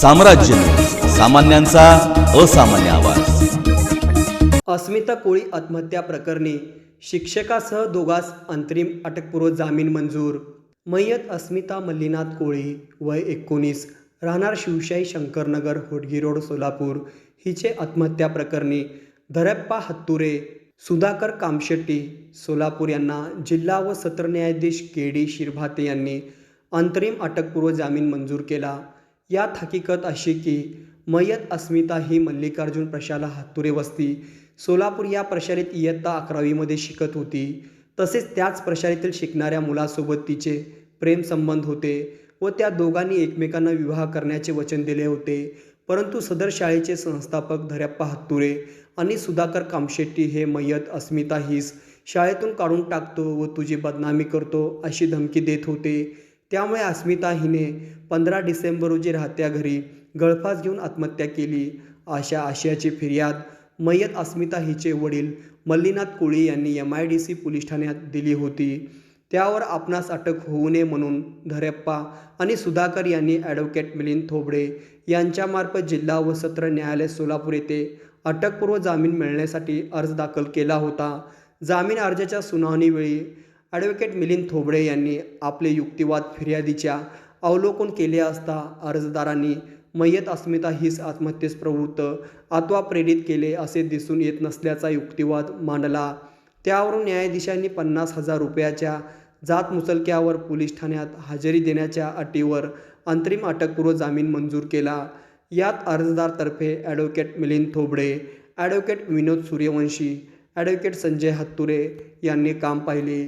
साम्राज्य. सामान्यांचा असामान्य आवाज. अस्मिता कोळी आत्महत्या प्रकरणी शिक्षकासह दोघास अंतरिम अटकपूर्व जामीन मंजूर. मय्यत अस्मिता मल्लीनाथ कोळी वय एकोणीस राहणार शिवशाही शंकरनगर होडगी रोड सोलापूर. हिचे आत्महत्या प्रकरणी धरप्पा हत्तुरे सुधाकर कामशेट्टी सोलापूर यांना जिल्हा व सत्र न्यायाधीश के डी शिरभाते यांनी अंतरिम अटकपूर्व जामीन मंजूर केला. यात हकीकत अशी की मयत अस्मिता ही मल्लिकार्जुन प्रशाला हातुरे वस्ती. सोलापूर या प्रशालेत इयत्ता अकरावीमध्ये शिकत होती. तसेच त्याच प्रशालेतील शिकणाऱ्या मुलासोबत तिचे प्रेमसंबंध होते व त्या दोघांनी एकमेकांना विवाह करण्याचे वचन दिले होते. परंतु सदर शाळेचे संस्थापक धर्याप्पा हत्तुरे आणि सुधाकर कामशेट्टी हे मयत अस्मिता हीस शाळेतून काढून टाकतो व तुझी बदनामी करतो अशी धमकी देत होते. त्यामुळे अस्मिता हिने पंधरा डिसेंबर रोजी राहत्या घरी गळफास घेऊन आत्महत्या केली. अशा आशयाची फिर्याद मयत अस्मिता हिचे वडील मल्लीनाथ कोळी यांनी M I D C police ठाण्यात दिली होती. त्यावर आपणास अटक होऊ नये म्हणून धरेप्पा आणि सुधाकर यांनी ॲडव्होकेट मिलिंद थोबडे यांच्यामार्फत जिल्हा व सत्र न्यायालय सोलापूर येथे अटकपूर्व जामीन मिळण्यासाठी अर्ज दाखल केला होता. जामीन अर्जाच्या सुनावणीवेळी ॲडव्होकेट मिलिंद थोबडे यांनी आपले युक्तिवाद फिर्यादीच्या अवलोकन केले असता अर्जदारांनी मय्यत अस्मिता हीच आत्महत्येस प्रवृत्त अथवा प्रेरित केले असे दिसून येत नसल्याचा युक्तिवाद मांडला. त्यावरून न्यायाधीशांनी पन्नास हजार रुपयाच्या जात मुचलक्यावर पोलीस ठाण्यात हजेरी देण्याच्या अटीवर अंतरिम अटकपूर्व जामीन मंजूर केला. यात अर्जदारतर्फे advocate Milind Thobde advocate Vinod Suryavanshi advocate Sanjay Hatture यांनी काम पाहिले.